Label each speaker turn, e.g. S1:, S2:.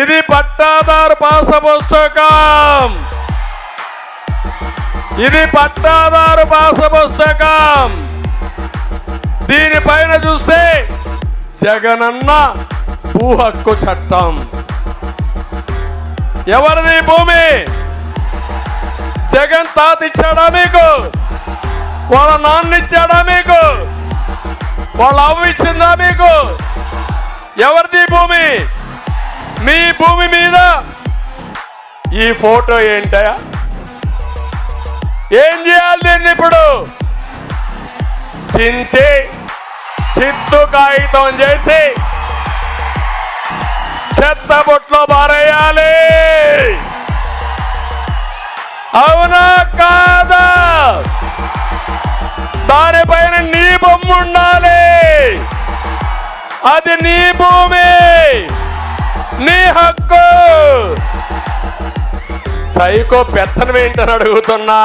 S1: ఇది పట్టాదారు పాస పుస్తకం ఇది పట్టాదారు పాస పుస్తకం దీనిపైన చూస్తే జగనన్న భూ హక్కు చట్టం. ఎవరిది భూమి? జగన్ తాత ఇచ్చాడా మీకు? వాళ్ళ నాన్న ఇచ్చాడా మీకు? వాళ్ళ అవ్వ ఇచ్చిందా మీకు? మీ భూమి మీద ఈ ఫోటో ఏంటయా ఏం చేయాలి దీన్ని ఇప్పుడు? చించి చిత్తు కాగితం చేసి చెత్త బొట్లో పారేయాలి. అవునా కాదా? దానిపైన నీ బొమ్మ ఉండాలి అది నీ భూమి. సైకో పెత్తనం ఏంటని అడుగుతున్నా.